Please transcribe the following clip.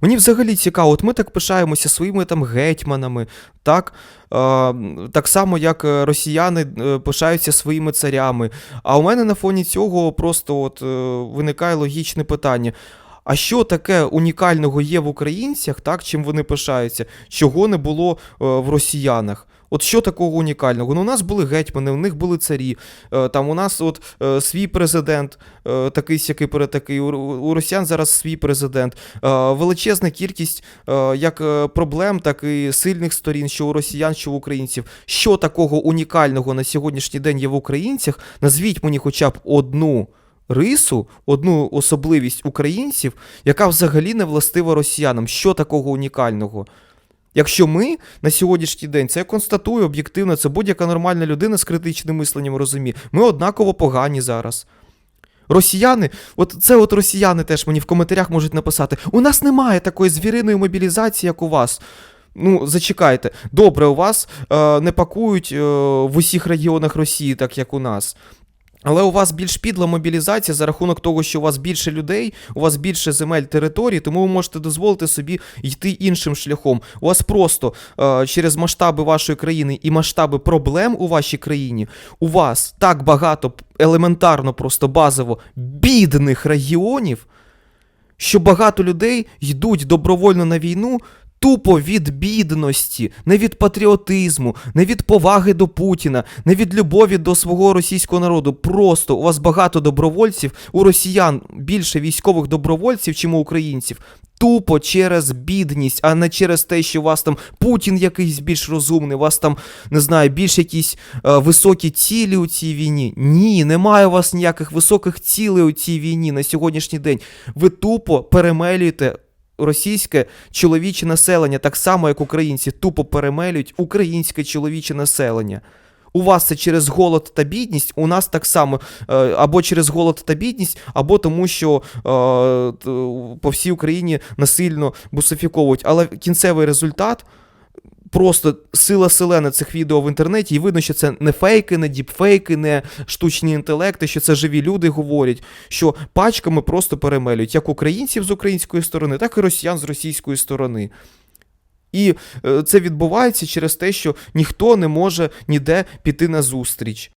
Мені взагалі цікаво, от ми так пишаємося своїми там гетьманами, так, е, так само, як е, росіяни е, пишаються своїми царями. А у мене на фоні цього просто от, е, виникає логічне питання. А що таке унікального є в українцях, так, чим вони пишаються, чого не було е, в росіянах? От що такого унікального? Ну, у нас були гетьмани, у них були царі. Е, там у нас от е, свій президент, е, такий сякий перетакий. У, росіян зараз свій президент. Величезна кількість як проблем, так і сильних сторін, що у росіян, що у українців. Що такого унікального на сьогоднішній день є в українцях? Назвіть мені хоча б одну. Рису, одну особливість українців, яка взагалі не властива росіянам. Що такого унікального? Якщо ми на сьогоднішній день, це я констатую об'єктивно, це будь-яка нормальна людина з критичним мисленням розуміє. Ми однаково погані зараз. Росіяни, от це от росіяни теж мені в коментарях можуть написати: у нас немає такої звіриної мобілізації, як у вас. Ну, зачекайте, добре, у вас е, не пакують е, в усіх регіонах Росії, так як у нас. Але у вас більш підла мобілізація за рахунок того, що у вас більше людей, у вас більше земель територій, тому ви можете дозволити собі йти іншим шляхом. У вас просто е, через масштаби вашої країни і масштаби проблем у вашій країні, у вас так багато елементарно, просто базово бідних регіонів, що багато людей йдуть добровольно на війну. Тупо від бідності, не від патріотизму, не від поваги до Путіна, не від любові до свого російського народу. Просто у вас багато добровольців, у росіян більше військових добровольців, чим у українців. Тупо через бідність, а не через те, що у вас там Путін якийсь більш розумний, у вас там, не знаю, більш якісь е, високі цілі у цій війні. Ні, немає у вас ніяких високих цілей у цій війні на сьогоднішній день. Ви тупо перемелюєте російське чоловіче населення, так само як українці тупо перемелюють українське чоловіче населення. У вас це через голод та бідність, у нас так само е, або через голод та бідність, або тому, що е, по всій Україні насильно бусифіковують. Але кінцевий результат просто сила селена цих відео в інтернеті, і видно, що це не фейки, не діпфейки, не штучні інтелекти, що це живі люди говорять, що пачками просто перемелюють як українців з української сторони, так і росіян з російської сторони. І е, це відбувається через те, що ніхто не може ніде піти на зустріч.